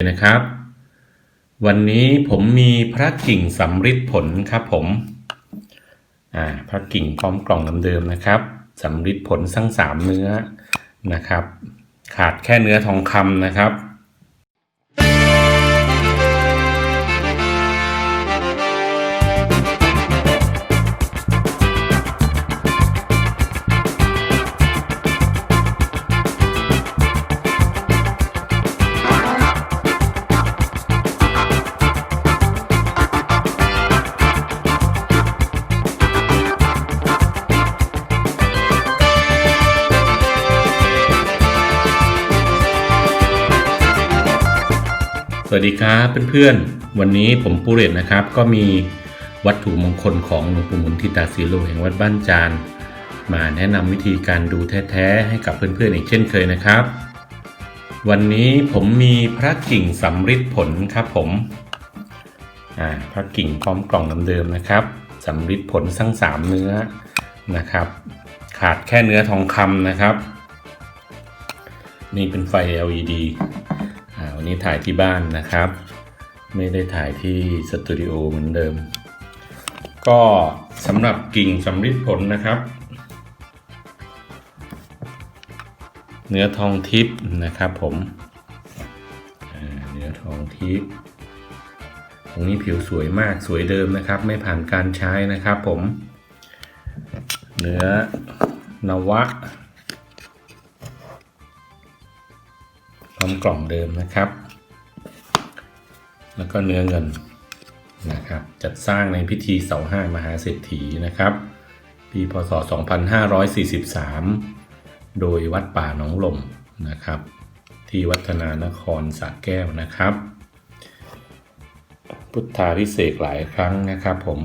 นะครับ วันนี้ผมมีพระกิ่งสำริดผลครับผมอ่าพระกิ่งพร้อมกล่องเดิมๆนะครับสำริดผลทั้งสามเนื้อนะครับ ขาดแค่เนื้อทองคำนะครับ สวัสดีครับเพื่อนๆ วันนี้ผมปูเรศนะครับ ก็มีวัตถุมงคลของหลวงปู่หมุนทิตาสีโลแห่งวัดบ้านจานมาแนะนำวิธีการดูแท้ๆให้กับเพื่อนๆอีกเช่นเคยนะครับ วันนี้ผมมีพระกิ่งสำริดผลครับผมอ่าพระกิ่งพร้อมกล่องเดิมๆนะครับสำริดผลทั้งสามเนื้อนะครับ ขาดแค่เนื้อทองคำนะครับ นี่เป็นไฟ LED วันนี้ถ่ายที่บ้านนะครับ ไม่ได้ถ่ายที่สตูดิโอเหมือนเดิม ก็สำหรับกิ่งสำริดผลนะครับ เนื้อทองทิพย์นะครับผมเนื้อทองทิพย์ตรงนี้ผิวสวยมากสวยเดิมนะครับ ไม่ผ่านการใช้นะครับผม เนื้อนวะ พร้อมกล่องเดิมนะครับ แล้วก็เนื้อเงินนะครับ จัดสร้างในพิธีเสาห้ามหาเศรษฐีนะครับ ปีพศ 2543 โดยวัดป่าหนองลมนะครับ ที่วัฒนานครสระแก้วนะครับ พุทธาพิเศษกหลายครั้งนะครับผม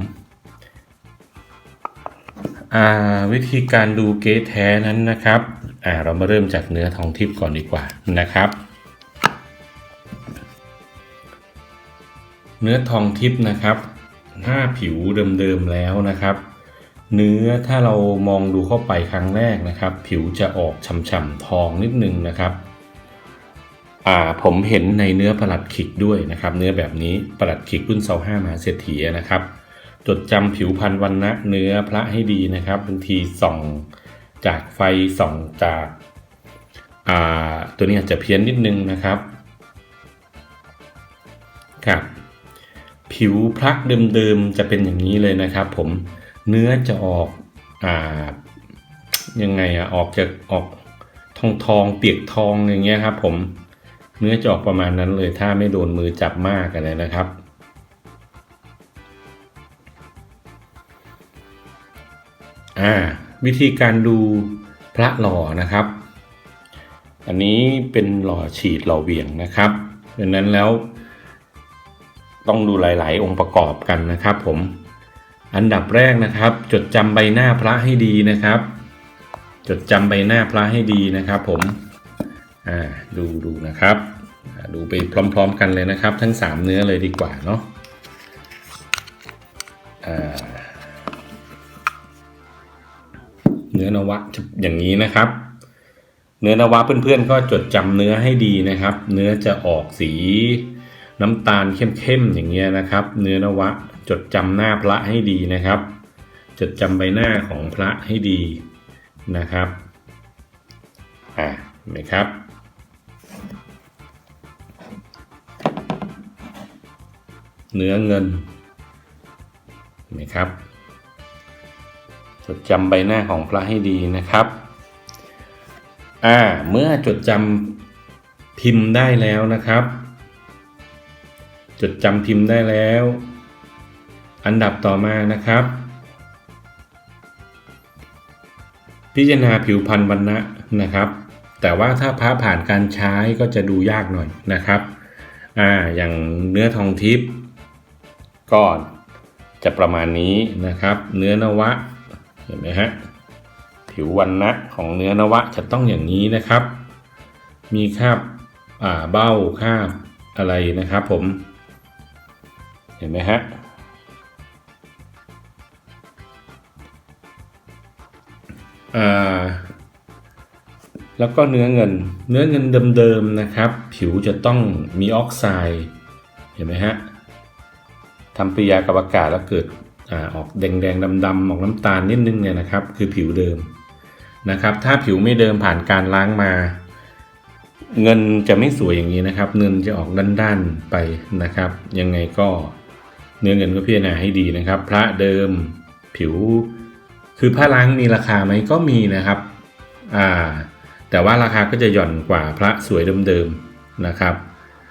อ่าวิธีการดูเก๊แท้นั้นนะครับอ่าเรามาเริ่มจากเนื้อทองทิพย์ก่อนดีกว่านะครับ เนื้อทองทิพย์นะครับ ถ้าผิวเดิมๆแล้วนะครับ เนื้อถ้าเรามองดูเข้าไปครั้งแรกนะครับ ผิวจะออกฉ่ำๆทองนิดนึงนะครับอ่าผมเห็นในเนื้อประหลัดขิกด้วยนะครับ เนื้อแบบนี้ประหลัดขิกรุ่นเสาห้ามหาเศรษฐีนะครับ จดจำผิวพันธุ์วันนะเนื้อพระให้ดีนะครับบางทีส่องจากไฟส่องจากอ่าตัวนี้อาจจะเพี้ยนนิดนึงนะครับครับ ผิวพระเดิมๆจะเป็นอย่างนี้เลยนะครับ ผมเนื้อจะออกอ่ายังไงอะออกจะออกทองทองเปียกทองอย่างเงี้ยครับ ผมเนื้อจะออกประมาณนั้นเลย ถ้าไม่โดนมือจับมากอะไรนะครับอ่าวิธีการดูพระหล่อนะครับ อันนี้เป็นหล่อฉีดหล่อเหวี่ยงนะครับดังนั้นแล้ว ต้องดูหลาย ๆ องค์ประกอบกันนะครับผมอันดับแรกนะครับ จดจำใบหน้าพระให้ดีนะครับ จดจำใบหน้าพระให้ดีนะครับ ผมอ่าดูดูนะครับดูไปพร้อม ๆ กันเลยนะครับ ทั้ง 3 เนื้อเลยดีกว่าเนาะเนื้อนวะจะอย่างนี้นะครับ เนื้อนวะเพื่อนๆก็จดจำเนื้อให้ดีนะครับ เนื้อจะออกสี น้ำตาลเข้มๆอย่างเงี้ยนะครับ เนื้อนวะจดจำหน้าพระให้ดีนะครับ จดจำใบหน้าของพระให้ดีนะครับอ่าเห็นไหมครับเนื้อเงินเห็นไหมครับ จดจำใบหน้าของพระให้ดีนะครับอ่าเมื่อจดจำพิมพ์ได้แล้วนะครับ จดจำพิมพ์ได้แล้ว อันดับต่อมานะครับ พิจารณาผิวพรรณวรรณะนะครับ แต่ว่าถ้าพระผ่านการใช้ก็จะดูยากหน่อยนะครับอ่าอย่างเนื้อทองทิพย์ก็จะประมาณนี้นะครับ เนื้อนวะเห็นไหมฮะผิววันนะของเนื้อนวะจะต้องอย่างนี้นะครับ มีคราบอ่าเบ้าคราบอะไรนะครับผม ห็นไหมฮะอ่าแล้วก็เนื้อเงิน เนื้อเงินเดิมๆนะครับ ผิวจะต้องมีออกไซด์ เห็นไหมฮะทำปฏิกิริยากับอากาศแล้วเกิดอาออกแดงๆดำๆออกน้ำตาลนิดนึงเนี่ยนะครับ คือผิวเดิมนะครับ ถ้าผิวไม่เดิมผ่านการล้างมา เงินจะไม่สวยอย่างนี้นะครับ เงินจะออกด้านๆไปนะครับ ยังไงก็ เนื้อเงินก็พิจารณาให้ดีนะครับ พระเดิมผิว คือผ้าล้างมีราคาไหมก็มีนะครับอ่าแต่ว่าราคาก็จะหย่อนกว่าพระสวยเดิมๆนะครับ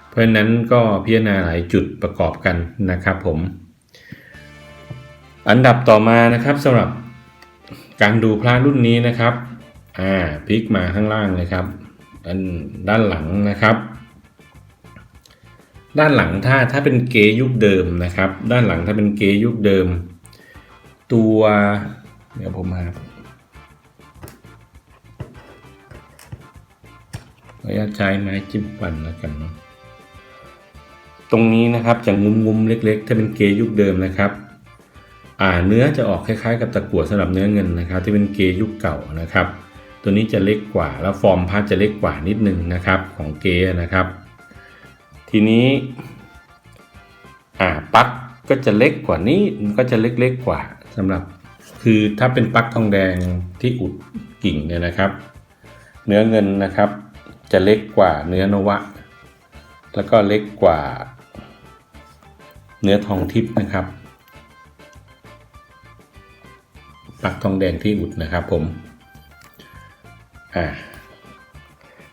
เพราะฉะนั้นก็พิจารณาหลายจุดประกอบกันนะครับผม อันดับต่อมานะครับสำหรับการดูพระรุ่นนี้นะครับอ่าพลิกมาข้างล่างเลยครับอันด้านหลังนะครับ ด้านหลังถ้าถ้าเป็นเกยุคเดิมนะครับ ด้านหลังถ้าเป็นเกยุคเดิม ตัวเดี๋ยวผมมาขออนุญาตใช้ไม้จิ้มฟันแล้วกันเนาะตรงนี้นะครับจะงุมงุมๆเล็กๆ ถ้าเป็นเกยุคเดิมนะครับ อ่าเนื้อจะออกคล้ายๆ กับตะกั่วสำหรับเนื้อเงินนะครับ ที่เป็นเกยุคเก่านะครับ ตัวนี้จะเล็กกว่าแล้วฟอร์มพัดจะเล็กกว่านิดนึงนะครับของเกนะครับ ทีนี้อ่าปลั๊กก็จะเล็กกว่านี้มันก็จะเล็กๆกว่าสำหรับ คือถ้าเป็นปลั๊กทองแดงที่อุดกิ่งเนี่ยนะครับ เนื้อเงินนะครับ จะเล็กกว่าเนื้อนวะ แล้วก็เล็กกว่า เนื้อทองทิพย์นะครับปลั๊กทองแดงที่อุดนะครับผมอ่า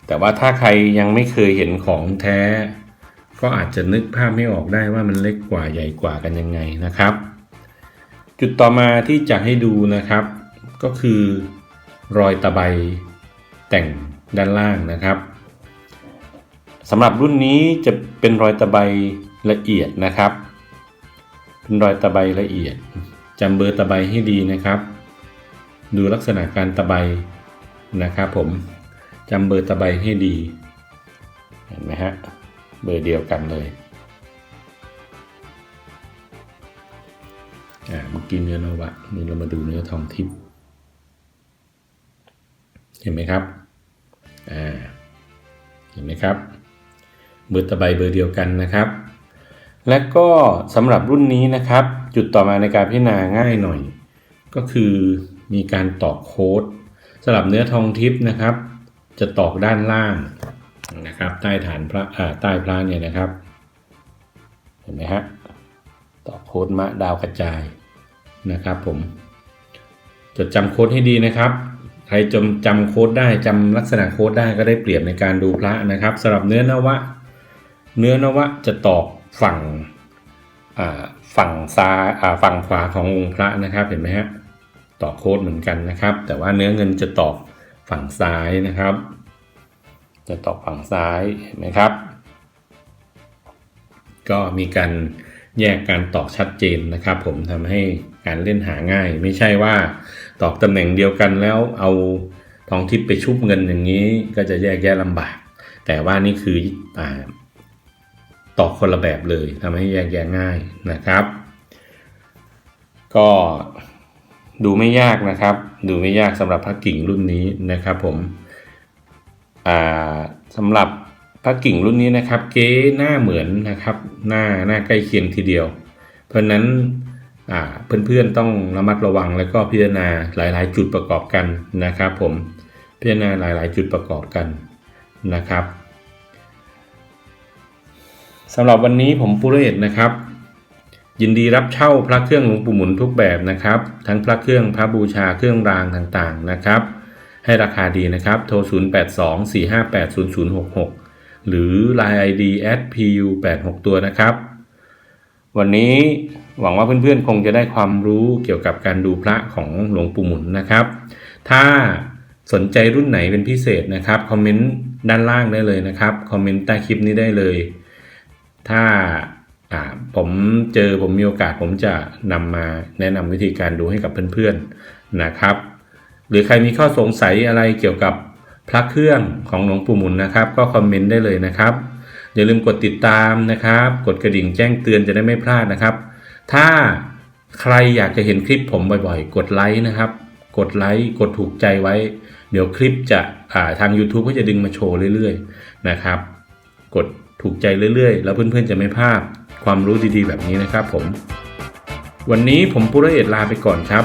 แต่ว่าถ้าใครยังไม่เคยเห็นของแท้ ก็อาจจะนึกภาพไม่ออกได้ว่ามันเล็กกว่าใหญ่กว่ากันยังไงนะครับ จุดต่อมาที่จะให้ดูนะครับ ก็คือรอยตะไบแต่งด้านล่างนะครับสำหรับรุ่นนี้จะเป็นรอยตะไบละเอียดนะครับ เป็นรอยตะไบละเอียดจำเบอร์ตะไบให้ดีนะครับ ดูลักษณะการตะไบนะครับผมจำเบอร์ตะไบให้ดีเห็นไหมฮะ เบอร์เดียวกันเลยอ่าเมื่อกี้เนื้อนวะนี่เรามาดูเนื้อทองทิพย์เห็นไหมครับอ่าเห็นไหมครับเบอร์ตะไบเบอร์เดียวกันนะครับ และก็สำหรับรุ่นนี้นะครับ จุดต่อมาในการพิจารณาง่ายหน่อย ก็คือมีการตอกโค้ดสำหรับเนื้อทองทิพย์นะครับ จะตอกด้านล่าง นะครับใต้ฐานพระใต้พระเนี่ยนะครับ เห็นไหมฮะต่อโค้ดมะดาวกระจายนะครับ ผม จดจำโค้ดให้ดีนะครับ ใครจำจำโค้ดได้จำลักษณะโค้ดได้ก็ได้เปรียบในการดูพระนะครับสำหรับเนื้อนวะ เนื้อนวะจะตอกฝั่งฝั่งซ้ายฝั่งขวาขององค์พระนะครับเห็นไหมฮะต่อโค้ดเหมือนกันนะครับ แต่ว่าเนื้อเงินจะตอกฝั่งซ้ายนะครับ จะตอกฝั่งซ้ายเห็นไหมครับ ก็มีการแยกการตอกชัดเจนนะครับ ผมทำให้การเล่นหาง่าย ไม่ใช่ว่าตอกตำแหน่งเดียวกันแล้วเอาทองทิพย์ไปชุบเงินอย่างนี้ ก็จะแยกแยะลำบาก แต่ว่านี่คืออตอกคนละแบบเลยทำให้แยกแยะง่ายนะครับ ก็ดูไม่ยากนะครับ ดูไม่ยากสำหรับพระกิ่งรุ่นนี้นะครับผม สำหรับพระกิ่งรุ่นนี้นะครับ เก๊หน้าเหมือนนะครับ หน้าหน้าใกล้เคียงทีเดียว เพราะนั้นเพื่อนๆต้องระมัดระวังแล้วก็พิจารณาหลาย ๆ จุดประกอบกันนะครับผมพิจารณาหลาย ๆ จุดประกอบกันนะครับสำหรับวันนี้ผมปุเรศนะครับ ยินดีรับเช่าพระเครื่องหลวงปู่หมุนทุกแบบนะครับ ทั้งพระเครื่องพระบูชาเครื่องรางต่างๆนะครับ ให้ราคาดีนะครับ โทร 0824580066 หรือ Line ID @pu86 ตัวนะครับ วันนี้หวังว่าเพื่อนๆคงจะได้ความรู้เกี่ยวกับการดูพระของหลวงปู่หมุนนะครับ ถ้าสนใจรุ่นไหนเป็นพิเศษนะครับคอมเมนต์ด้านล่างได้เลยนะครับคอมเมนต์ใต้คลิปนี้ได้เลย ถ้าอ่าผมเจอผมมีโอกาสผมจะนำมาแนะนำวิธีการดูให้กับเพื่อนๆนะครับ หรือใครมีข้อสงสัยอะไรเกี่ยวกับพระเครื่องของหลวงปู่หมุนนะครับ ก็คอมเมนต์ได้เลยนะครับ อย่าลืมกดติดตามนะครับ กดกระดิ่งแจ้งเตือนจะได้ไม่พลาดนะครับ ถ้าใครอยากจะเห็นคลิปผมบ่อยๆ กดไลค์นะครับ กดไลค์กดถูกใจไว้ เดี๋ยวคลิปจะทาง YouTube ก็จะดึงมาโชว์เรื่อยๆนะครับ กดถูกใจเรื่อยๆ แล้วเพื่อนๆจะไม่พลาดความรู้ดีๆ แบบนี้นะครับผม วันนี้ผมปุระเอ็ดลาไปก่อนครับ